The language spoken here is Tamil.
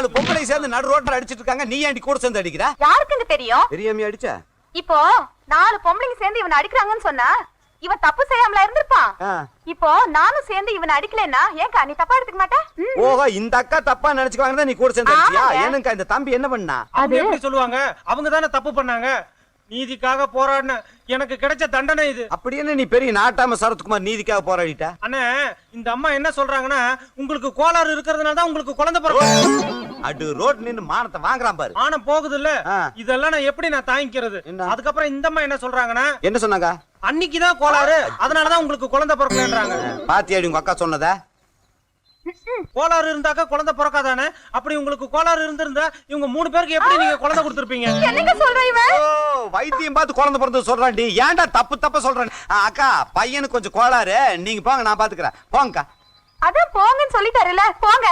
நாலு பொம்பளை சேர்ந்து நடு ரோட்ல அடிச்சிட்டு இருக்காங்க. நீ ஏன்டி கூட சேர்ந்து அடிக்கிற? யாருக்குங்க தெரியும்? பெரியம்மா அடிச்சா? இப்போ நாலு பொம்பளைங்க சேர்ந்து இவனை அடிக்கிறாங்கன்னு சொன்னா இவன் தப்பு செய்யாமல இருந்திருப்பான். இப்போ நானும் சேர்ந்து இவனை அடிக்கலைன்னா ஏன்க்கா நீ தப்பா எடுத்துக்க மாட்டே. ஓஹோ இந்த அக்கா தப்பா நினைச்சுக்குவாங்க நீ கூட சேர்ந்து அடிச்சியா. ஏனுக்கா இந்த தம்பி என்ன பண்ணா? அவங்க எப்படி சொல்லுவாங்க? அவங்க தானே தப்பு பண்ணாங்க. நீதிக்காக போராடின எனக்கு கிடைச்ச தண்டனை இது. அப்படி என்ன நீ பெரிய நாட்டாம சரத்குமார் நீதிக்காக போராடிட்ட? அண்ணே இந்த அம்மா என்ன சொல்றாங்கன்னா உங்களுக்கு கோளாறு இருக்கிறதுனால தான் உங்களுக்கு குழந்தை பிறக்கும். அடு ரோட் நின்னு மானத்தை வாங்குறான் பாரு. ஆனா போகுது இல்ல. இதெல்லாம் நான் எப்படி நான் தாங்கிக்கிறது? என்ன? அதுக்கப்புறம் இந்த அம்மா என்ன சொல்றாங்கன்னா என்ன சொன்னாங்க? அன்னைக்குதான் கோளாறு. அதனாலதான் உங்களுக்கு குழந்தை பிறக்கலன்றாங்க. பாத்தியாடி உங்க அக்கா சொன்னத? கோளாறு இருந்தாக்கா குழந்தை பிறக்காதானே? அப்படி உங்களுக்கு கோளாறு இருந்திருந்தா இவங்க மூணு பேருக்கு எப்படி நீங்க குழந்தை கொடுத்திருப்பீங்க? என்னங்க சொல்ற இவன் ஓ வைத்தியம் பார்த்து குழந்தை பிறந்து சொல்றான்டி. ஏன்டா தப்பு தப்பா சொல்றேன் அக்கா பையனுக்கு கொஞ்சம் கோளாறு. நீங்க போங்க நான் பாத்துக்கிறேன். போங்கக்கா. அதான் போங்கன்னு சொல்லிட்டாருல போங்க.